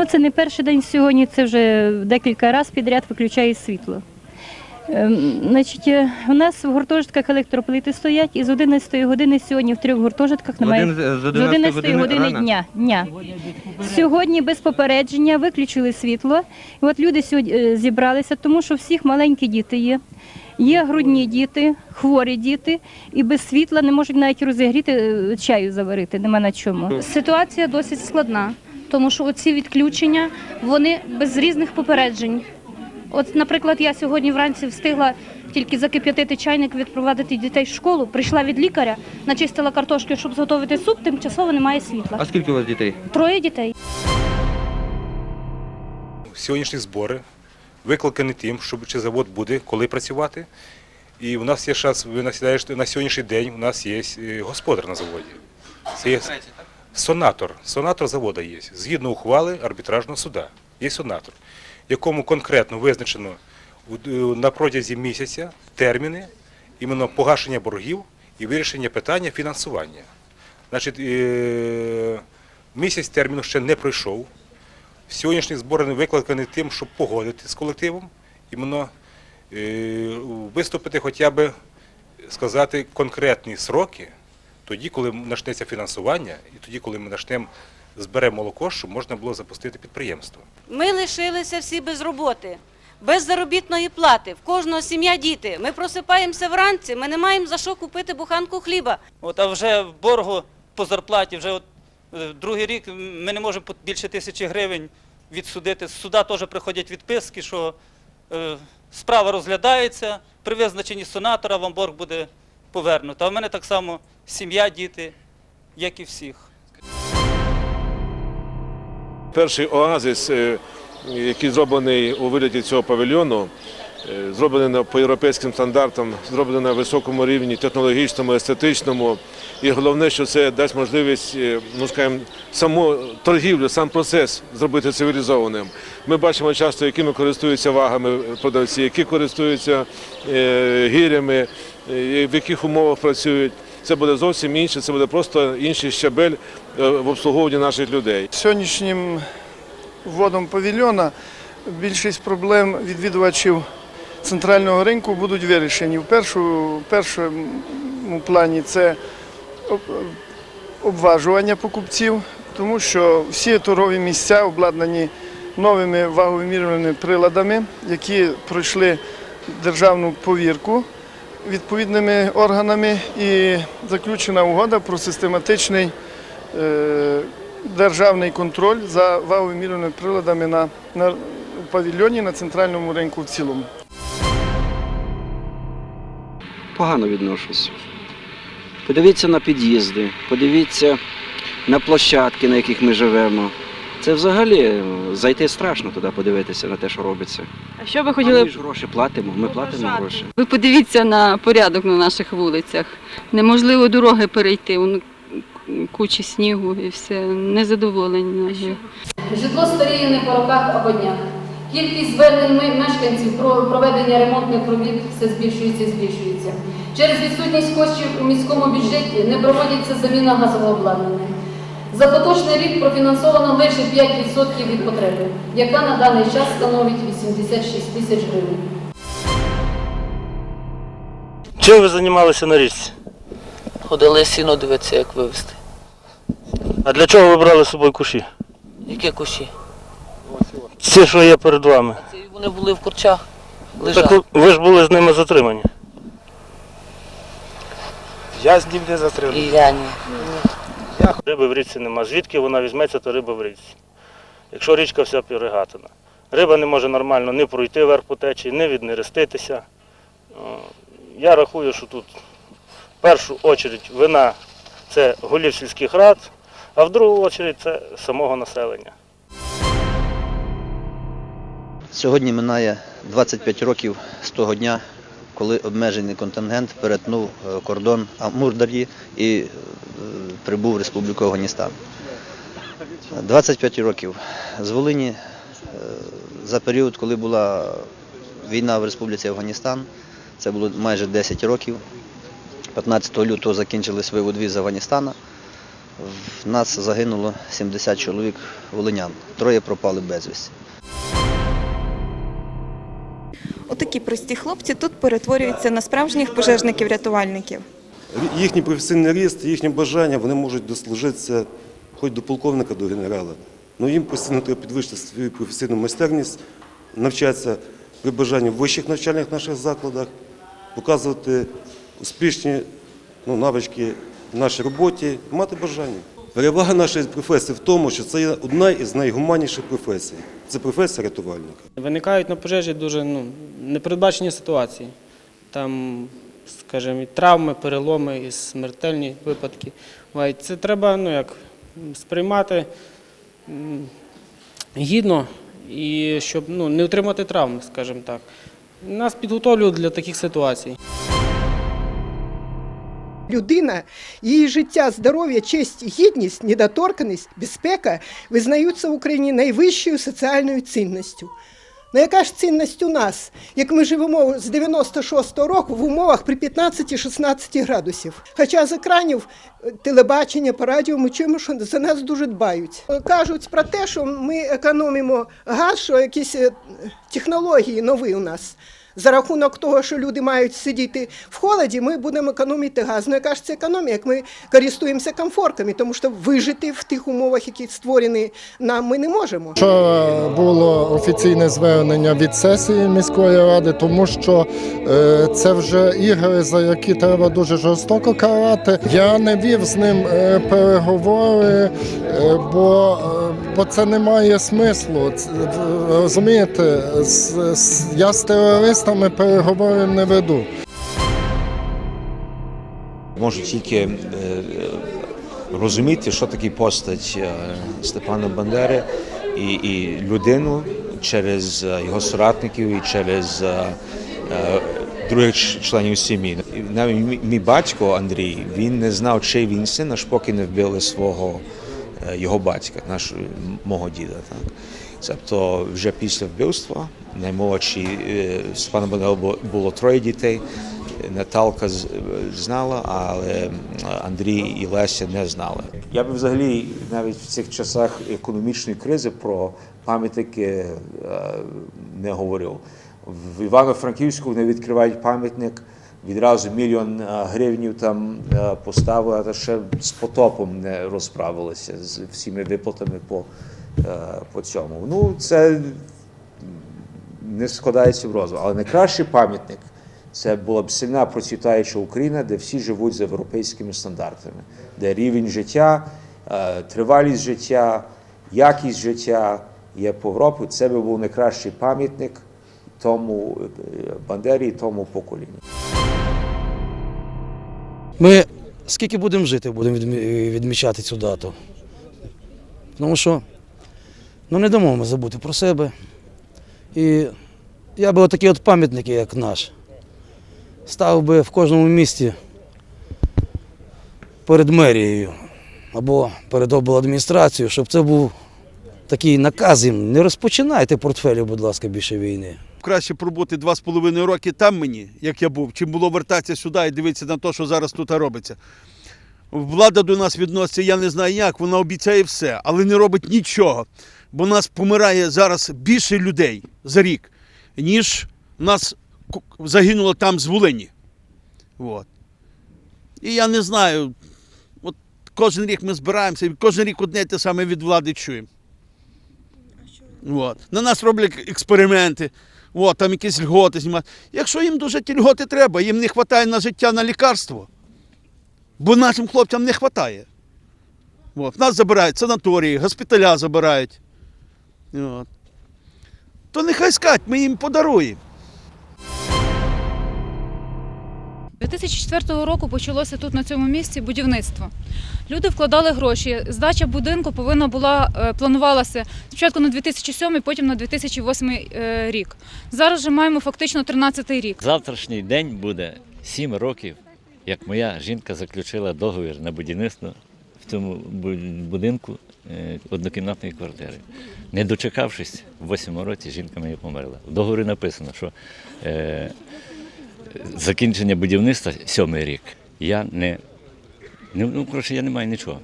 Ну, це не перший день сьогодні, це вже декілька разів підряд виключає світло. Ем, Значить, е, у нас в гуртожитках електроплити стоять, і з 11 години сьогодні в трьох гуртожитках немає. З З 11 11 години години дня, дня. Сьогодні без попередження виключили світло. І от люди сьогодні е, зібралися, тому що всіх маленькі діти є. Є грудні діти, хворі діти, і без світла не можуть навіть розігріти е, чаю заварити, нема на чому. Ситуація досить складна, тому що оці відключення вони без різних попереджень. От, наприклад, я сьогодні вранці встигла тільки закип'ятити чайник, відпровадити дітей в школу, прийшла від лікаря, начистила картошки, щоб зготовити суп, тимчасово немає світла. А скільки у вас дітей? Троє дітей. Сьогоднішні збори викликані тим, щоб чи завод буде, коли працювати. І у нас є час, ви насідаєте на сьогоднішній день у нас є е, господар на заводі. Це є сонатор. Сонатор заводу є. Згідно ухвали арбітражного суда. Є сонатор, якому конкретно визначено е, на протязі місяця терміни іменно погашення боргів і вирішення питання фінансування. Значить, е, місяць терміну ще не пройшов. Сьогоднішні збори викликані тим, щоб погодити з колективом, іменно е, виступити хоча б сказати конкретні сроки, тоді, коли почнеться фінансування, і тоді, коли ми почнемо зберемо молоко, щоб можна було запустити підприємство. Ми лишилися всі без роботи, без заробітної плати. В кожного сім'я діти. Ми просипаємося вранці, ми не маємо за що купити буханку хліба. От, а вже в боргу по зарплаті, вже от, е, другий рік ми не можемо по- більше тисячі гривень відсудити. З суда теж приходять відписки, що е, справа розглядається, при визначенні сонатора вам борг буде повернуто. А в мене так само сім'я, діти, як і всіх. Перший оазис, е, який зроблений у вигляді цього павільйону, е, зроблений на- по європейським стандартам, зроблений на високому рівні технологічному, естетичному. І головне, що це дасть можливість, е, ну скажімо, саму торгівлю, сам процес зробити цивілізованим. Ми бачимо часто, якими користуються вагами продавці, які користуються е, гірями, в яких умовах працюють. Це буде зовсім інше, це буде просто інший щабель в обслуговуванні наших людей. Сьогоднішнім вводом павільйона більшість проблем відвідувачів центрального ринку будуть вирішені. В першому плані це обважування покупців, тому що всі торгові місця обладнані новими ваговимірювальними приладами, які пройшли державну повірку відповідними органами і заключена угода про систематичний е, державний контроль за ваговимірювальними приладами на, на павільйоні на центральному ринку в цілому. Погано відношусь. Подивіться на під'їзди, подивіться на площадки, на яких ми живемо. Це взагалі е, зайти страшно туди подивитися на те, що робиться. А що ви А хотіли? ми ж гроші платимо, ми платимо гроші. Ви подивіться на порядок на наших вулицях. Неможливо дороги перейти, воно кучі снігу і все. Незадоволені. Житло старіє не по роках або днях. Кількість звернень мешканців про проведення ремонтних робіт все збільшується і збільшується. Через відсутність коштів у міському бюджеті не проводиться заміна газового обладнання. За поточний рік профінансовано лише 5% від потреби, яка на даний час становить 86 тисяч гривень. Чим ви займалися на річці? Ходили сіно дивитися, як вивезти. А для чого ви брали з собою куші? Які кущі? Ці, що є перед вами. Ці Вони були в курчах. Лежали. Так ви ж були з ними затримані. Я з ним не затримав. І я ні. Риби в річці нема. Звідки вона візьметься, то риба в річці. Якщо річка вся перегатана. Риба не може нормально не пройти вверх по течії, не віднереститися. Я рахую, що тут в першу чергу вина це голів сільських рад, а в другу чергу це самого населення. Сьогодні минає 25 років з того дня, коли обмежений контингент перетнув е, кордон Амурдар'ї і е, прибув в Республіку Афганістан. 25 років з Волині е, за період, коли була війна в Республіці Афганістан, це було майже 10 років. 15 лютого закінчились вивод віз з Афганістана. В нас загинуло 70 чоловік волинян, троє пропали безвісті. Отакі прості хлопці тут перетворюються на справжніх пожежників-рятувальників. Їхній професійний ріст, їхнє бажання, вони можуть дослужитися хоч до полковника, до генерала. Але їм постійно треба підвищити свою професійну майстерність, навчатися при бажанні в вищих навчальних наших закладах, показувати успішні ну, навички в нашій роботі, мати бажання. Перевага нашої професії в тому, що це є одна із найгуманніших професій. Це професія рятувальника. Виникають на пожежі дуже ну, непередбачені ситуації. Там, скажімо, і травми, переломи, і смертельні випадки. Це треба ну, як, сприймати гідно і щоб ну, не отримати травм, скажімо так. Нас підготовлюють для таких ситуацій. Людина, її життя, здоров'я, честь, гідність, недоторканість, безпека визнаються в Україні найвищою соціальною цінністю. Ну яка ж цінність у нас, як ми живемо з 96-го року в умовах при 15-16 градусів? Хоча з екранів е, телебачення по радіо ми чуємо, що за нас дуже дбають. Е, Кажуть про те, що ми економимо газ, що якісь е, технології нові у нас. За рахунок того, що люди мають сидіти в холоді, ми будемо економити газ. Ну яка ж це економія, як ми користуємося комфорками, тому що вижити в тих умовах, які створені нам, ми не можемо. Вчора було офіційне звернення від сесії міської ради, тому що е, це вже ігри, за які треба дуже жорстоко карати. Я не вів з ним е, переговори, е, бо, е, бо це не має смислу. Розумієте, я з терористами переговорів не веду. Можу тільки е, розуміти, що таке постать е, Степана Бандери і, і людину через е, його соратників і через других членів сім'ї. Навіть мій- батько Андрій він не знав, чий він син, аж поки не вбили свого його батька, наш, мого діда. Так. Тобто вже після вбивства наймолодший е, Степана Бандери було- було троє дітей. Наталка знала, але Андрій і Леся не знали. Я би взагалі навіть в цих часах економічної кризи про пам'ятники е, не говорив. В Івано-Франківську вони відкривають пам'ятник, відразу мільйон е, гривнів там е, поставили, а ще з потопом не розправилися з всіми виплатами по, е, по цьому. Ну, це не складається в розум. Але найкращий пам'ятник це була б сильна процвітаюча Україна, де всі живуть за європейськими стандартами, де рівень життя, тривалість життя, якість життя є по Європі. Це би був найкращий пам'ятник тому Бандері і тому поколінню. Ми скільки будемо жити, будемо відмічати цю дату. Тому що ну, не дамо ми забути про себе. І я би отакі от пам'ятники, як наш, ставив би в кожному місті перед мерією або перед обладміністрацією, щоб це був такий наказ їм. Не розпочинайте портфелі, будь ласка, більше війни. Краще пробути два з половиною роки там мені, як я був, чим було вертатися сюди і дивитися на те, що зараз тут робиться. Влада до нас відноситься, я не знаю як, вона обіцяє все, але не робить нічого. Бо нас помирає зараз більше людей за рік, ніж нас загинуло там з Волині. От. І я не знаю, от кожен рік ми збираємося, і кожен рік одне те саме від влади чуємо. От. На нас роблять експерименти, От, там якісь льготи знімають. Якщо їм дуже ті льготи треба, їм не вистачає на життя, на лікарство. Бо нашим хлопцям не вистачає. От. Нас забирають санаторії, госпіталя забирають. От. То нехай скать, ми їм подаруємо. 2004 року почалося тут на цьому місці будівництво. Люди вкладали гроші. Здача будинку повинна була е, планувалася спочатку на 2007, потім на 2008 е, рік. Зараз вже маємо фактично 13 рік. Завтрашній день буде 7 років, як моя жінка заключила договір на будівництво в цьому бу- будинку е, однокімнатної квартири. Не дочекавшись, в 8 році жінка моя померла. В договорі написано, що закінчення будівництва сьомий рік. Я не, не ну, коротше, я не маю нічого.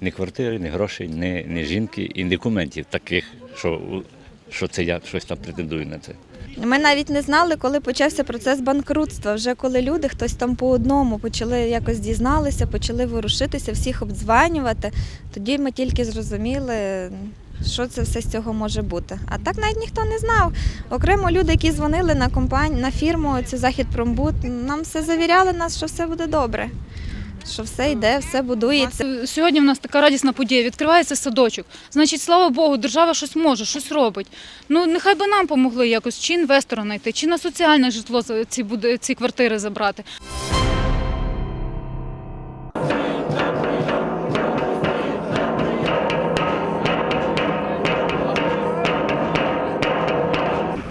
ні квартири, ні грошей, ні, ні жінки і документів таких, що, що це я щось там претендую на це. Ми навіть не знали, коли почався процес банкрутства. Вже коли люди, хтось там по одному почали якось дізналися, почали ворушитися, всіх обдзванювати. Тоді ми тільки зрозуміли, що це все з цього може бути. А так навіть ніхто не знав. Окремо люди, які дзвонили на компанію, на фірму, цю захід Промбут, нам все завіряли нас, що все буде добре. Що все йде, все будується. Сьогодні в нас така радісна подія. Відкривається садочок. Значить, слава Богу, держава щось може, щось робить. Ну нехай би нам помогли якось чи інвестора знайти, чи на соціальне житло ці буде ці квартири забрати.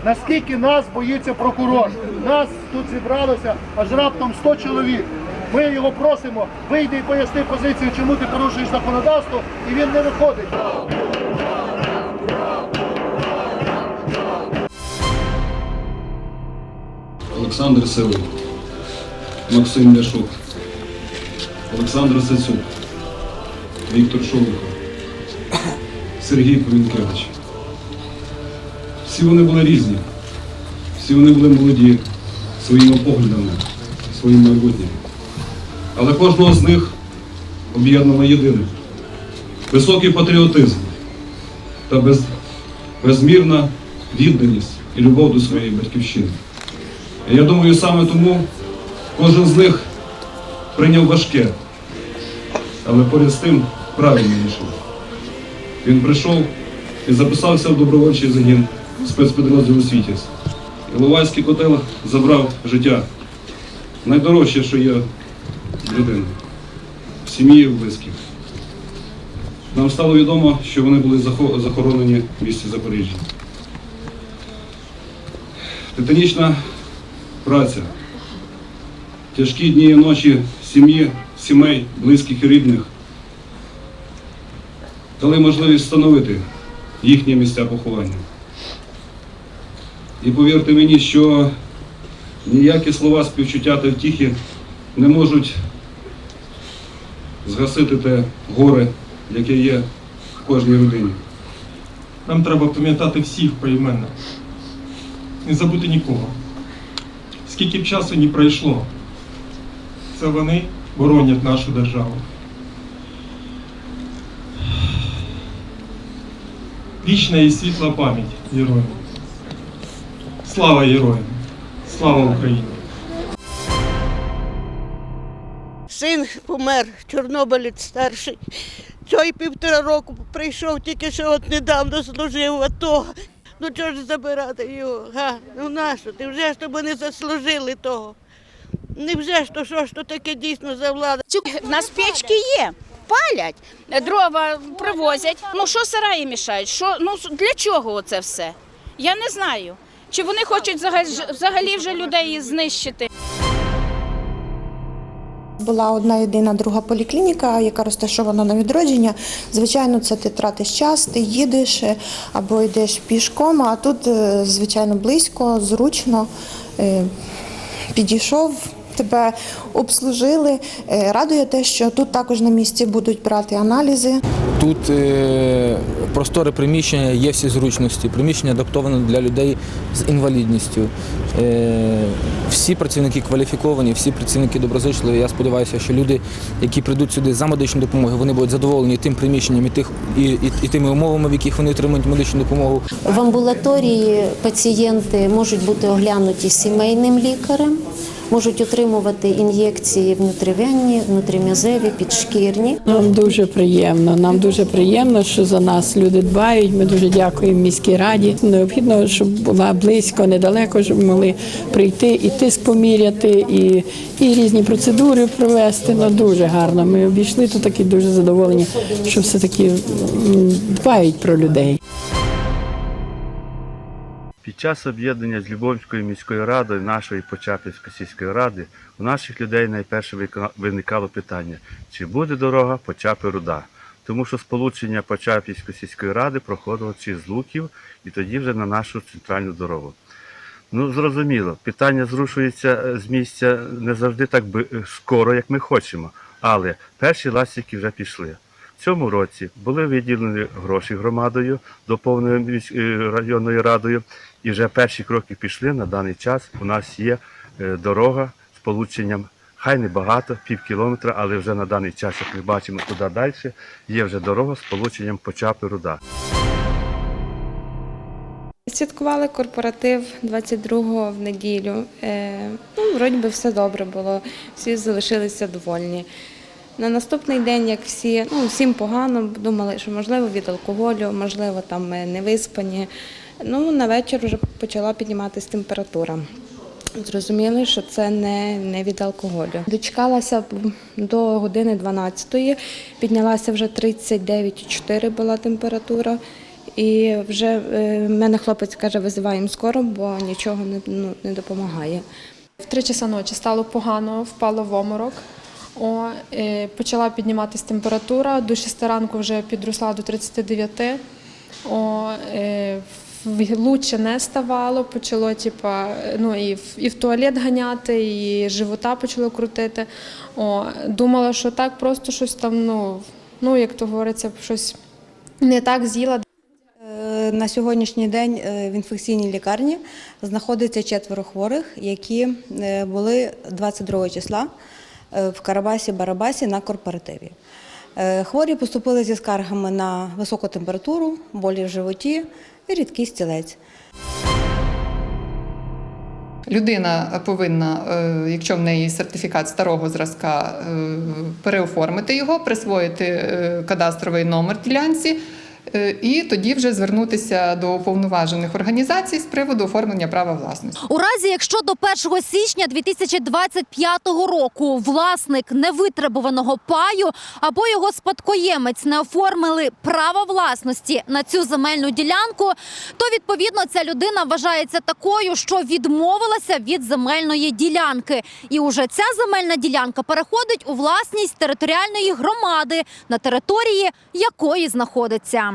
Наскільки нас боїться прокурор. Нас тут зібралося аж раптом 100 чоловік. Ми його просимо, вийди і поясни позицію, чому ти порушуєш законодавство, і він не виходить. Олександр Севик, Максим Ляшук, Олександр Сацюк, Віктор Шолохов, Сергій Повінкевич. Всі вони були різні, всі вони були молоді своїми поглядами, своїм майбутнім. Але кожного з них об'єднало єдине високий патріотизм та без, безмірна відданість і любов до своєї батьківщини. І я думаю, саме тому кожен з них прийняв важке, але поряд з тим правильне рішення. Він прийшов і записався в добровольчий загін спецпідрозділу Світязь. Іловайський котел забрав життя. Найдорожче, що є в людини, в сім'ї в близьких. Нам стало відомо, що вони були захоронені в місті Запоріжжя. Титанічна праця, тяжкі дні і ночі сім'ї, сімей, близьких і рідних дали можливість встановити їхні місця поховання. І повірте мені, що ніякі слова співчуття та втіхи не можуть згасити те горе, яке є в кожній родині. Нам треба пам'ятати всіх поіменно. Не забути нікого. Скільки б часу не пройшло, це вони боронять нашу державу. Вічна і світла пам'ять героям. Слава героям! Слава Україні! Син помер, Чорнобилець старший. Цей півтора року прийшов, тільки що от недавно служив в АТО. Ну чого ж забирати його? Га? Ну нащо? Ти вже ж тобі не заслужили того. Невже ж то що ж то таке дійсно за влада? В нас печки є, палять, дрова привозять. Ну що сараї мішають? Що, ну для чого це все? Я не знаю. Чи вони хочуть взагалі, вже людей знищити? Була одна єдина друга поліклініка, яка розташована на відродження. Звичайно, це ти тратиш час, ти їдеш е, або йдеш пішком, а тут, е, звичайно, близько, зручно. Е, Підійшов, тебе обслужили. Е, Радує те, що тут також на місці будуть брати аналізи. Тут е, просторе приміщення, є всі зручності. Приміщення адаптоване для людей з інвалідністю. Е, всі працівники кваліфіковані, всі працівники доброзичливі. Я сподіваюся, що люди, які прийдуть сюди за медичну допомогу, вони будуть задоволені тим приміщенням і, тих, і, і, і тими умовами, в яких вони отримують медичну допомогу. В амбулаторії пацієнти можуть бути оглянуті сімейним лікарем, можуть отримувати ін'єкції внутрівенні, внутрім'язеві, підшкірні. Нам дуже приємно. Нам дуже приємно, що за нас люди дбають. Ми дуже дякуємо міській раді. Необхідно, щоб була близько, недалеко, щоб могли прийти і тиск поміряти, і, і різні процедури провести. Ну дуже гарно. Ми обійшли тут такі дуже задоволені, що все таки дбають про людей. Під час об'єднання з Любомською міською радою, нашої Почапівської сільської ради, у наших людей найперше виникало питання, чи буде дорога Почапи Руда. Тому що сполучення Почапівської сільської ради проходило через Луків і тоді вже на нашу центральну дорогу. Ну, зрозуміло, питання зрушується е, з місця не завжди так е, скоро, як ми хочемо. Але перші ластівки вже пішли. Цьому році були виділені гроші громадою, доповненою місь- е, районною радою, і вже перші кроки пішли. На даний час у нас є е, дорога з полученням. Хай не багато, пів кілометра, але вже на даний час, як ми бачимо туди далі, є вже дорога з полученням почапи руда. Святкували корпоратив 22-го в неділю. Е, ну, вроді би все добре було, всі залишилися довольні. На наступний день, як всі, ну всім погано, думали, що можливо від алкоголю, можливо, там е, не виспані. Ну, на вечір вже почала підніматися температура. Зрозуміли, що це не, не від алкоголю. Дочекалася до години 12-ї, піднялася вже 39,4 була температура. І вже е, мене хлопець каже, визиваємо скоро, бо нічого не, ну, не допомагає. В три часа ночі стало погано, впало в оморок. О, е, почала підніматися температура. До 6 ранку вже підросла до 39. О, е, лучше не ставало, почало типа, ну, і, в, і в туалет ганяти, і живота почало крутити. О, думала, що так просто щось там, ну, ну як то говориться, щось не так з'їла. Е, На сьогоднішній день в інфекційній лікарні знаходиться четверо хворих, які були 22 числа в Карабасі-Барабасі на корпоративі. Е, Хворі поступили зі скаргами на високу температуру, болі в животі і рідкий стілець. Людина повинна, е, якщо в неї сертифікат старого зразка, е, переоформити його, присвоїти е, кадастровий номер ділянці. Е, І тоді вже звернутися до уповноважених організацій з приводу оформлення права власності. У разі, якщо до 1 січня 2025 року власник невитребуваного паю або його спадкоємець не оформили право власності на цю земельну ділянку, то відповідно ця людина вважається такою, що відмовилася від земельної ділянки. І уже ця земельна ділянка переходить у власність територіальної громади, на території якої знаходиться.